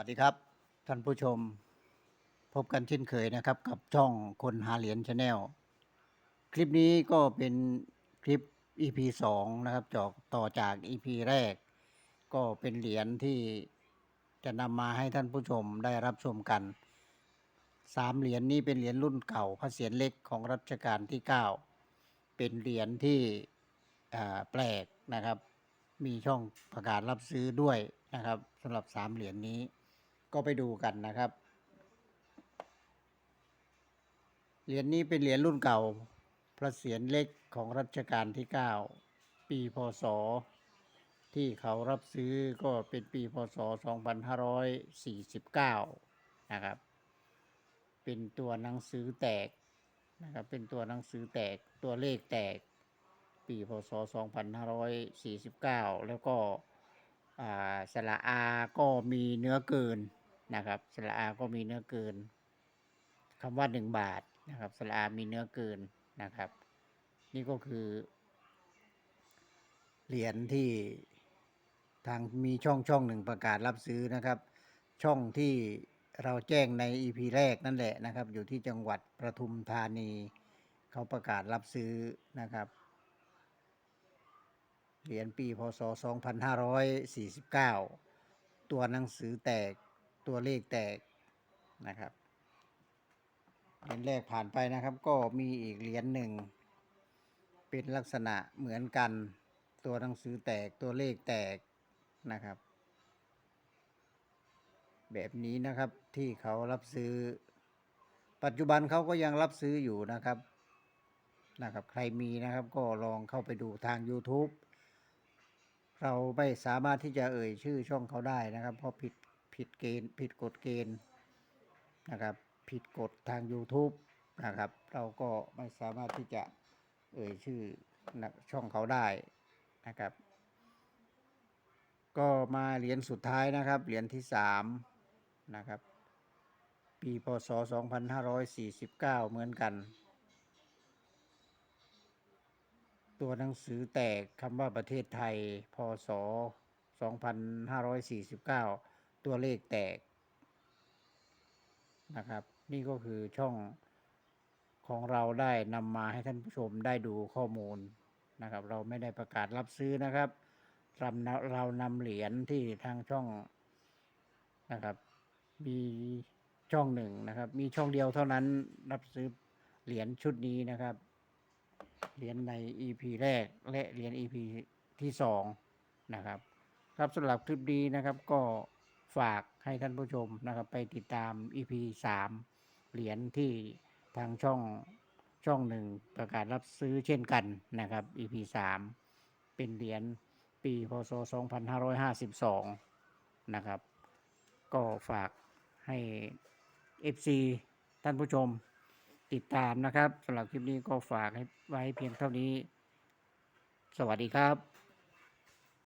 วัสดีครับ ท่านผู้ชม พบกันเช่นเคยนะครับ กับช่องคนหาเหรียญชาแนลคลิปนี้ก็เป็นคลิป EP 2 นะครับจอกต่อจาก EP แรก ก็เป็นเหรียญที่จะนำมาให้ท่านผู้ชมได้รับชมกันสามเหรียญนี้เป็นเหรียญรุ่นเก่าพระเศียรเล็กของรัชกาลที่ 9 เป็นเหรียญที่แปลกนะครับ มีช่องประกาศรับซื้อด้วยนะครับสำหรับสามเหรียญนี้ ก็ไปดูกันนะครับ เหรียญนี้เป็นเหรียญรุ่นเก่า พระเศียรเล็กของรัชกาลที่ 9 ปีพศ ที่เขารับซื้อก็เป็นปีพศ 2549 นะครับ เป็นตัวหนังสือแตกนะครับ เป็นตัวหนังสือแตก ตัวเลขแตก ปีพศ 2549 แล้วก็อ่าสระอาก็มีเนื้อเกิน นะครับสระอาก็มีเนื้อเกินคำว่าหนึ่งบาทนะครับสระอามีเนื้อเกินนะครับ นี่ก็คือ เหรียญที่ทางมีช่องช่องหนึ่งประกาศรับซื้อนะครับ ช่องที่เราแจ้งใน EP แรกนั่นแหละนะครับ อยู่ที่จังหวัดประทุมธานี เขาประกาศรับซื้อนะครับเหรียญปีพศ 2549 ตัวหนังสือแตก ตัวเลขแตกนะครับเหรียญแรกผ่านไปนะครับ ก็มีอีกเหรียญหนึ่ง เป็นลักษณะเหมือนกัน ตัวหนังสือแตกตัวเลขแตกนะครับ แบบนี้นะครับที่เขารับซื้อ ปัจจุบันเขาก็ยังรับซื้ออยู่นะครับนะครับ ใครมีนะครับก็ลองเข้าไปดูทาง YouTube เราไม่สามารถที่จะเอ่ยชื่อช่องเขาได้นะครับ เพราะผิด ผิดเกณฑ์ ผิดกฎเกณฑ์นะครับ ผิดกฎทาง YouTube นะครับ เราก็ไม่สามารถที่จะเอ่ยชื่อช่องเขาได้นะครับ ก็มาเหรียญสุดท้ายนะครับ เหรียญที่สามนะครับ ปีพศ 2549 เหมือนกัน ตัวหนังสือแตกคำว่าประเทศไทย พศ 2549 ตัวเลขแตกนะครับ นี่ก็คือช่องของเราได้นำมาให้ท่านผู้ชมได้ดูข้อมูลนะครับ เราไม่ได้ประกาศรับซื้อนะครับเราเรานำเหรียญที่ทางช่องนะครับ มีช่องหนึ่งนะครับ มีช่องเดียวเท่านั้นรับซื้อเหรียญชุดนี้นะครับ เหรียญใน EP แรกและเหรียญ EP ที่สองนะครับ ครับสำหรับคลิปนี้นะครับก็ ฝากให้ท่านผู้ชมนะครับไปติดตาม EP สามเหรียญที่ทางช่องช่องหนึ่งประกาศรับซื้อเช่นกันนะครับ EP สามเป็นเหรียญปีพศ 2552 นะครับ ก็ฝากให้ FC ท่านผู้ชมติดตามนะครับสำหรับคลิปนี้ก็ฝากไว้เพียงเท่านี้ สวัสดีครับ